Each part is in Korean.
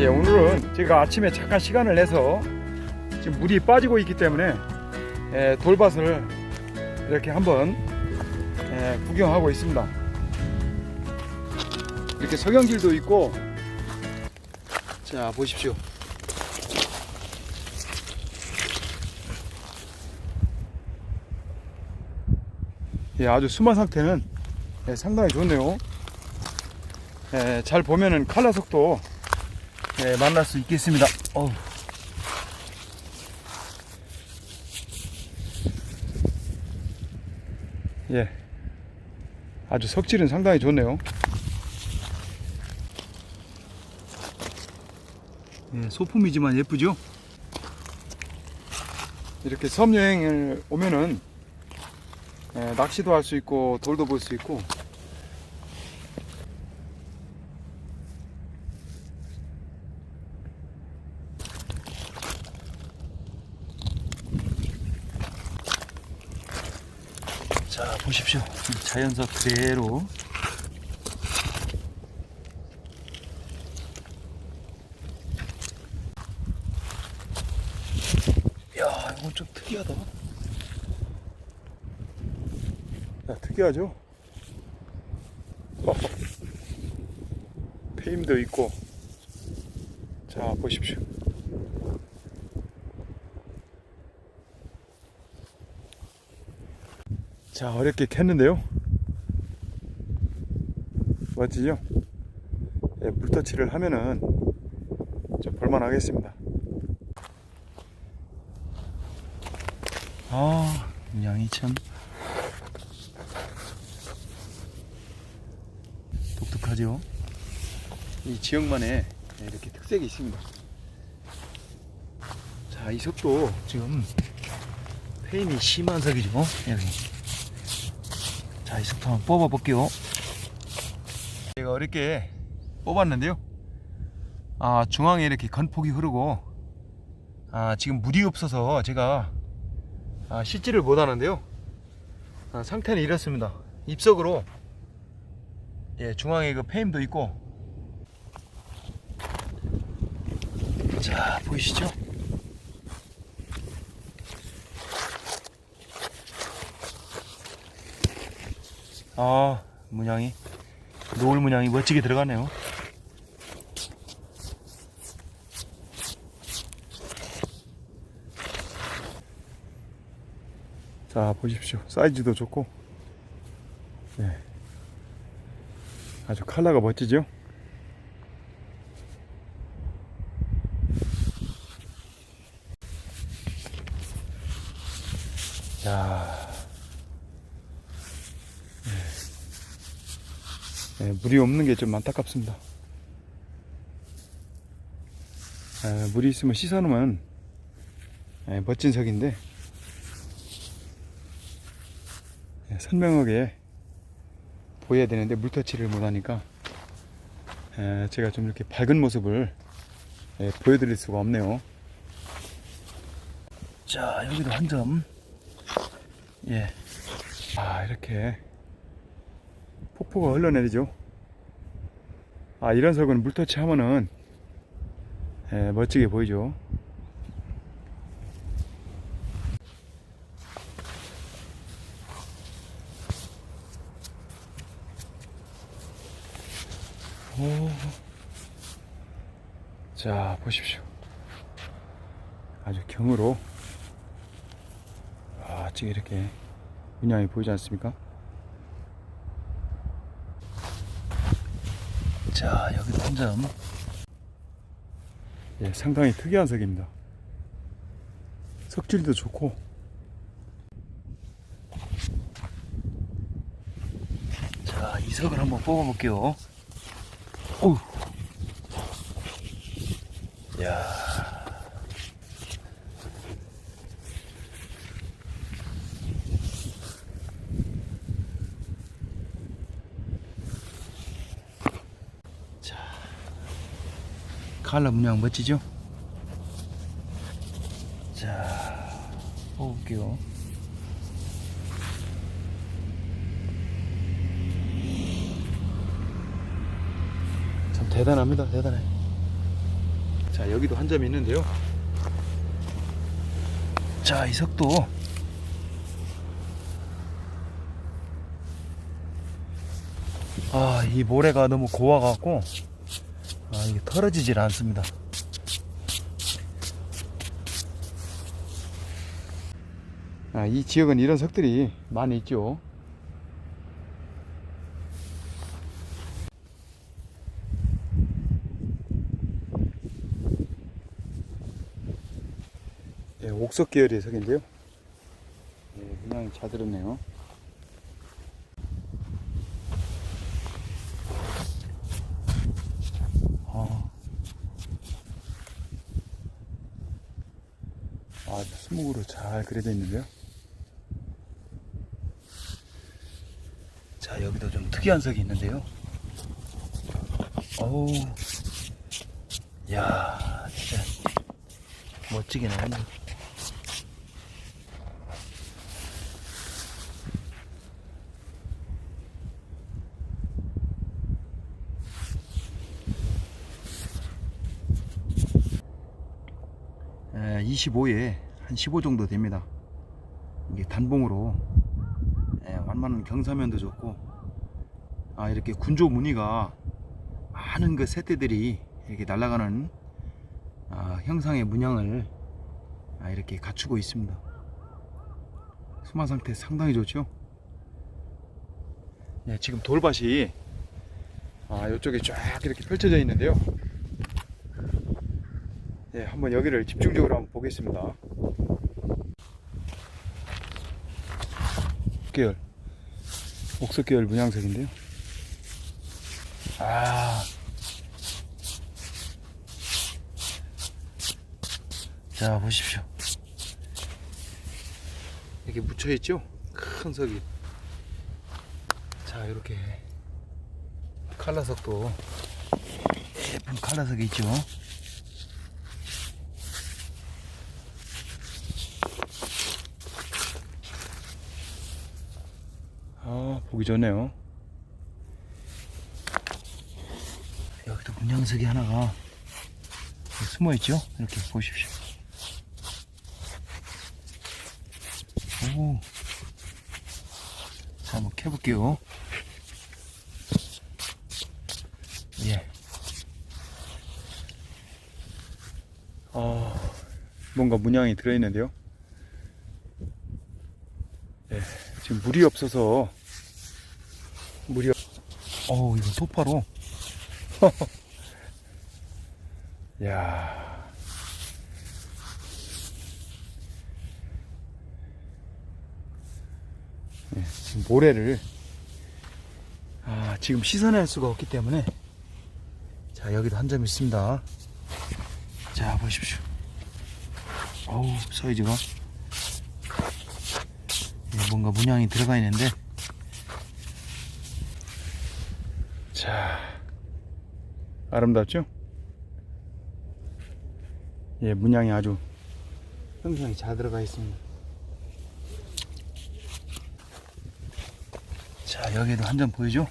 예, 오늘은 제가 아침에 잠깐 시간을 내서 지금 물이 빠지고 있기 때문에 예, 돌밭을 이렇게 한번 예, 구경하고 있습니다. 이렇게 석영길도 있고 자 보십시오. 예, 아주 수마 상태는 예, 상당히 좋네요. 예, 잘 보면은 칼라 속도 예, 만날 수 있겠습니다. 어우. 예, 아주 석질은 상당히 좋네요. 예, 소품이지만 예쁘죠? 이렇게 섬 여행을 오면은 예, 낚시도 할 수 있고 돌도 볼 수 있고 보십시오. 자연석 그대로. 야 이건 좀 특이하다. 야 특이하죠? 페임도 있고. 자 보십시오 자 어렵게 캤는데요. 멋지죠 예, 물터치를 하면은 좀 볼만 하겠습니다. 아 양이 참 독특하죠? 이 지역만의 이렇게 특색이 있습니다. 자이 석도 지금 페임이 심한 석이죠 여기 자, 이 석탄 뽑아 볼게요. 제가 어렵게 뽑았는데요. 아, 중앙에 이렇게 건폭이 흐르고, 아, 지금 물이 없어서 제가 아, 씻지를 못 하는데요. 아, 상태는 이렇습니다. 입석으로, 예, 중앙에 그 페임도 있고, 자, 보이시죠? 아 문양이. 노을 문양이 멋지게 들어가네요. 자 보십시오. 사이즈도 좋고. 네. 아주 컬러가 멋지죠? 야 예, 물이 없는 게 좀 안타깝습니다. 예, 물이 있으면 씻어놓으면 예, 멋진 석인데 예, 선명하게 보여야 되는데 물터치를 못하니까 예, 제가 좀 이렇게 밝은 모습을 예, 보여드릴 수가 없네요. 자 여기도 한 점. 예. 아 이렇게 폭포가 흘러내리죠. 아, 이런 석은 물터치 하면은, 예, 멋지게 보이죠. 오. 자, 보십시오. 아주 경으로, 아, 지금 이렇게 문양이 보이지 않습니까? 자, 여기도 한 점. 예, 상당히 특이한 석입니다. 석질도 좋고. 자, 이 석을 한번 뽑아 볼게요. 어우. 야 칼라 문양 멋지죠? 자, 뽑을게요. 참 대단합니다, 대단해. 자 여기도 한 점이 있는데요. 자 이 석도 아 이 모래가 너무 고와갖고 아 이게 털어지질 않습니다. 아, 이 지역은 이런 석들이 많이 있죠. 예, 옥석 계열의 석인데요. 예, 그냥 잘 들었네요. 아, 아 수목으로 잘 그려져 있는데요. 자, 여기도 좀 특이한 석이 있는데요. 어우, 야, 진짜 멋지게 나왔네. 에, 25에 한 15 정도 됩니다. 이게 단봉으로 에, 완만한 경사면도 좋고 아 이렇게 군조 무늬가 많은 그 새떼들이 이렇게 날아가는 아, 형상의 문양을 아, 이렇게 갖추고 있습니다. 수마 상태 상당히 좋죠. 예, 지금 돌밭이 아, 이쪽에 쫙 이렇게 펼쳐져 있는데요. 예, 한번 여기를 집중적으로 한번 보겠습니다. 계열, 옥석 계열 문양색인데요. 아, 자 보십시오. 이렇게 묻혀 있죠? 큰 석이. 자 이렇게 칼라석도 예쁜 칼라석이 있죠. 아 보기 좋네요. 여기도 문양석이 하나가 숨어 있죠? 이렇게 보십시오. 오. 자, 한번 켜볼게요. 예. 어, 뭔가 문양이 들어있는데요. 예, 지금 물이 없어서. 어우, 이거 소파로. 야. 예, 지금 모래를 아, 지금 씻어낼 수가 없기 때문에. 자 여기도 한 점 있습니다. 자 보십시오. 어우 사이즈가. 예, 뭔가 문양이 들어가 있는데 자 아름답죠? 예 문양이 아주 형상이 잘 들어가 있습니다 자 여기도 한 점 보이죠?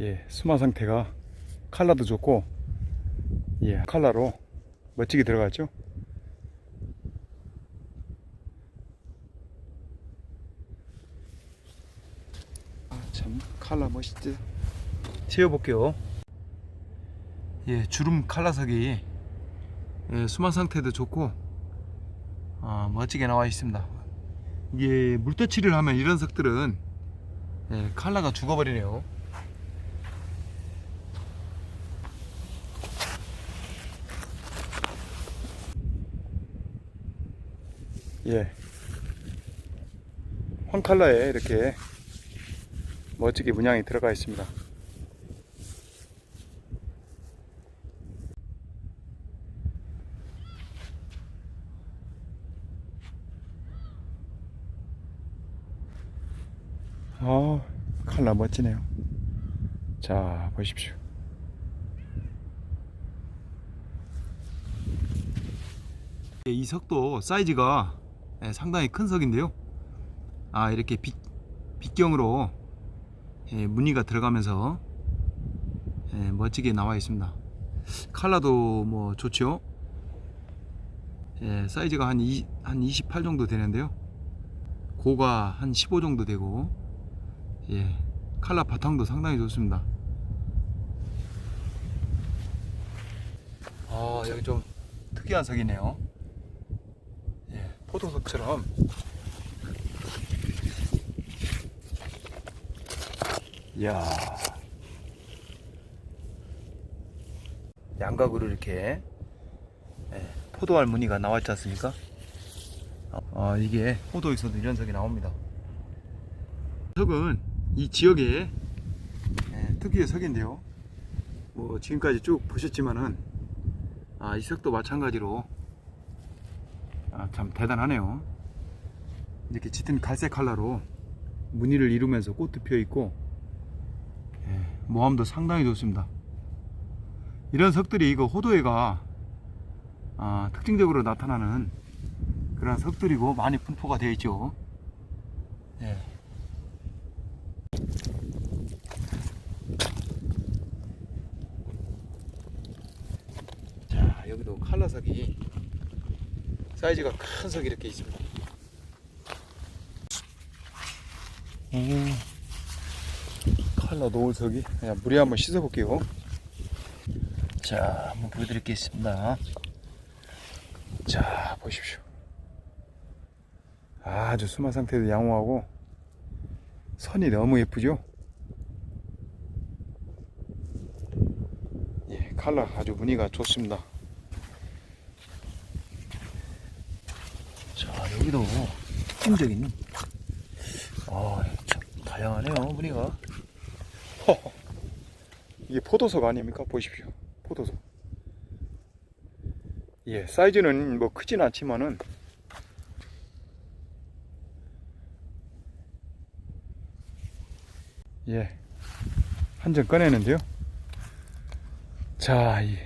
예 수마 상태가 칼라도 좋고 예 칼라로 멋지게 들어갔죠? 아참 칼라 멋있지 세워볼게요 예 주름 칼라석이 예, 수마 상태도 좋고 아, 멋지게 나와 있습니다 이게 물터치를 하면 이런 석들은 예, 칼라가 죽어버리네요. 예. 황 칼라에 이렇게 멋지게 문양이 들어가 있습니다. 아, 칼라 멋지네요. 자, 보십시오. 이 석도 사이즈가 예, 상당히 큰 석인데요. 아, 이렇게 빛, 빛경으로 예, 무늬가 들어가면서 예, 멋지게 나와 있습니다. 칼라도 뭐 좋죠. 예, 사이즈가 한, 2, 한 28 정도 되는데요. 고가 한 15 정도 되고, 예, 칼라 바탕도 상당히 좋습니다. 아, 여기 좀 특이한 석이네요. 예, 포도석처럼. 야. 양각으로 이렇게 예, 포도알 무늬가 나왔지 않습니까? 아, 이게 포도에서도 이런 석이 나옵니다. 석은 이 지역의 예, 특유의 석인데요. 뭐 지금까지 쭉 보셨지만은 아, 이 석도 마찬가지로 아, 참 대단하네요. 이렇게 짙은 갈색 컬러로 무늬를 이루면서 꽃도 피어 있고 예, 모함도 상당히 좋습니다. 이런 석들이 이거 호도에가 아, 특징적으로 나타나는 그런 석들이고 많이 분포가 되어 있죠. 예. 자, 여기도 칼라석이 사이즈가 큰 석이 이렇게 있습니다. 오, 칼라 노을석이 그냥 물에 한번 씻어 볼게요. 자, 한번 보여드리겠습니다. 자, 보십시오. 아주 수마 상태도 양호하고 선이 너무 예쁘죠? 예, 칼라 아주 무늬가 좋습니다. 자, 여기도 특징적인 아, 참 다양하네요, 무늬가. 허허. 이게 포도석 아닙니까? 보십시오. 포도석. 예, 사이즈는 뭐 크진 않지만은 예, 한 점 꺼내는데요. 자, 이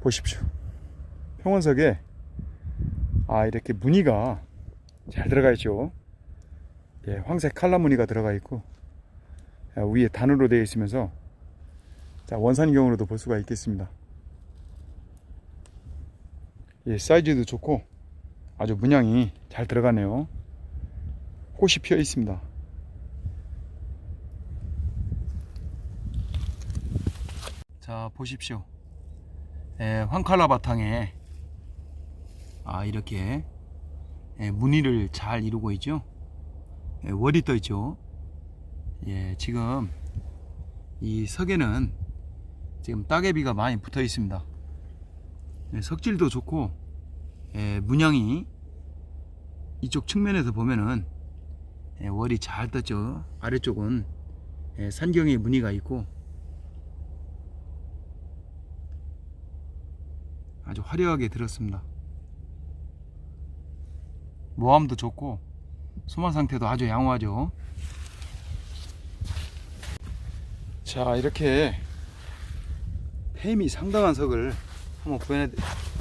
보십시오. 평원석에 아 이렇게 무늬가 잘 들어가 있죠. 예, 황색 칼라 무늬가 들어가 있고 아, 위에 단으로 되어 있으면서 자, 원산경으로도 볼 수가 있겠습니다. 예, 사이즈도 좋고 아주 문양이 잘 들어가네요. 꽃이 피어 있습니다. 자, 보십시오. 예, 황칼라 바탕에 아, 이렇게 예, 무늬를 잘 이루고 있죠. 예, 월이 떠 있죠. 예, 지금 이 석에는 지금 따개비가 많이 붙어 있습니다. 예, 석질도 좋고 예, 문양이 이쪽 측면에서 보면은 예, 월이 잘 떴죠. 아래쪽은 예, 산경의 무늬가 있고 아주 화려하게 들었습니다. 모함도 좋고 수마 상태도 아주 양호하죠. 자 이렇게 폐임이 상당한 석을 한번 보여,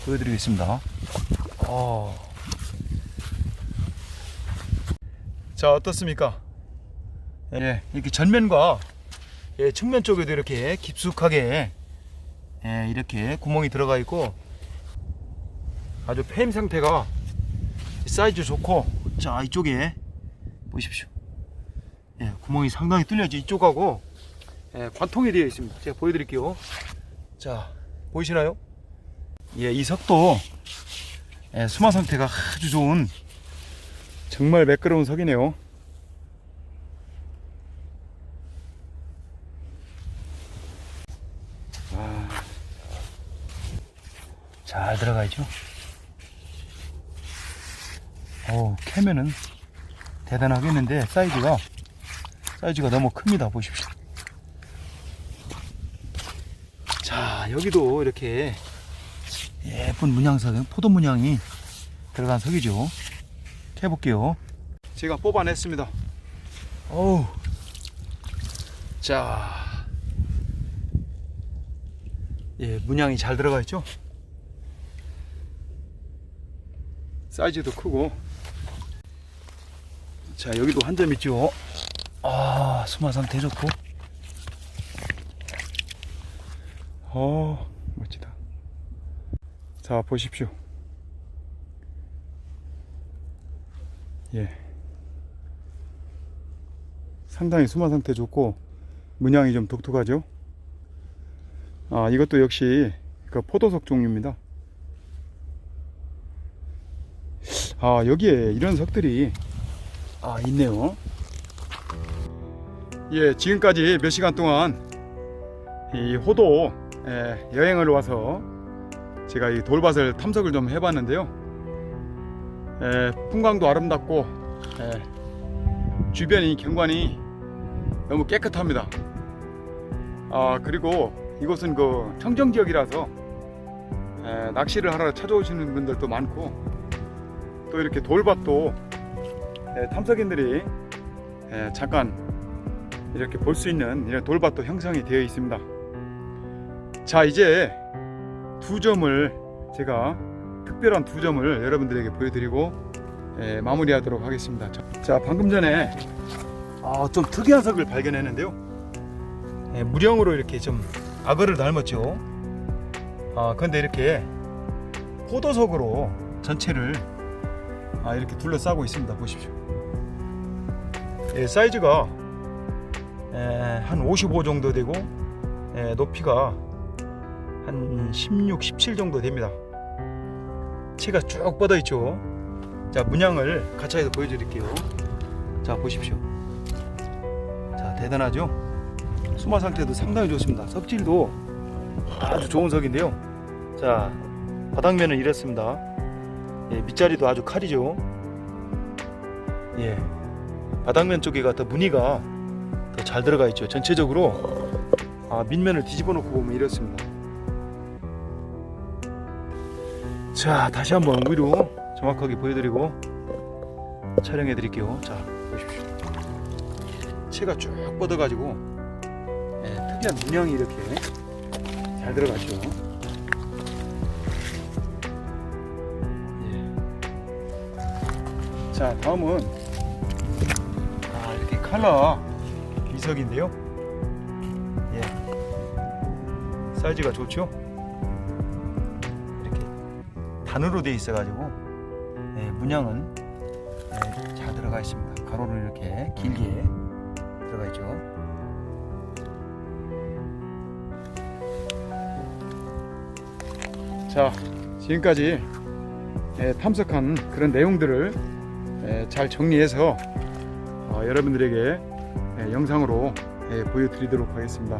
보여드리겠습니다. 어. 자 어떻습니까? 예, 이렇게 전면과 예, 측면 쪽에도 이렇게 깊숙하게 예, 이렇게 구멍이 들어가 있고 아주 폐임 상태가 사이즈 좋고 자 이쪽에 보십시오. 예, 구멍이 상당히 뚫려져 이쪽하고 예, 관통이 되어 있습니다. 제가 보여드릴게요. 자, 보이시나요? 예, 이 석도 예, 수마 상태가 아주 좋은 정말 매끄러운 석이네요. 아, 잘 들어가 있죠? 어, 캐면은 대단하겠는데 사이즈가 사이즈가 너무 큽니다. 보십시오. 자, 여기도 이렇게 예쁜 문양석, 포도 문양이 들어간 석이죠. 캐볼게요. 제가 뽑아냈습니다. 어우. 자. 예, 문양이 잘 들어가 있죠? 사이즈도 크고. 자, 여기도 한 점 있죠? 아, 수마 상태 좋고. 어, 멋지다. 자, 보십시오. 예. 상당히 수마 상태 좋고, 문양이 좀 독특하죠? 아, 이것도 역시 그 포도석 종류입니다. 아, 여기에 이런 석들이, 아, 있네요. 예, 지금까지 몇 시간 동안 이 호도 예, 여행을 와서 제가 이 돌밭을 탐색을 좀 해봤는데요. 예, 풍광도 아름답고 예, 주변이 경관이 너무 깨끗합니다. 아 그리고 이곳은 그 청정 지역이라서 예, 낚시를 하러 찾아오시는 분들도 많고 또 이렇게 돌밭도 예, 탐색인들이 예, 잠깐 이렇게 볼 수 있는 이런 돌밭도 형성이 되어 있습니다. 자 이제 두 점을 제가 특별한 두 점을 여러분들에게 보여드리고 예, 마무리하도록 하겠습니다. 자, 자, 방금 전에 아, 좀 특이한 석을 발견했는데요. 예, 무령으로 이렇게 좀 악어를 닮았죠. 아 근데 이렇게 포도석으로 전체를 아, 이렇게 둘러싸고 있습니다. 보십시오. 예, 사이즈가 에, 한55 정도 되고 에, 높이가 한 16, 17 정도 됩니다. 채가 쭉 뻗어 있죠. 자 문양을 가차에서 보여드릴게요. 자 보십시오. 자 대단하죠? 수마 상태도 상당히 좋습니다. 석질도 아주 좋은 석인데요. 자 바닥면은 이렇습니다. 예, 밑자리도 아주 칼이죠. 예, 바닥면 쪽에가 더 무늬가 더 잘 들어가 있죠. 전체적으로 아, 밑면을 뒤집어 놓고 보면 이렇습니다. 자, 다시 한번 위로 정확하게 보여드리고 촬영해 드릴게요. 자, 보십시오. 채가 쭉 뻗어 가지고 예, 특이한 문양이 이렇게 잘 들어갔죠. 예. 자, 다음은 아, 이렇게 칼라 이석인데요. 예. 사이즈가 좋죠? 단으로 되어 있어가지고 예, 문양은 예, 잘 들어가 있습니다. 가로로 이렇게 길게 들어가 있죠. 자, 지금까지 예, 탐색한 그런 내용들을 예, 잘 정리해서 어, 여러분들에게 예, 영상으로 예, 보여드리도록 하겠습니다.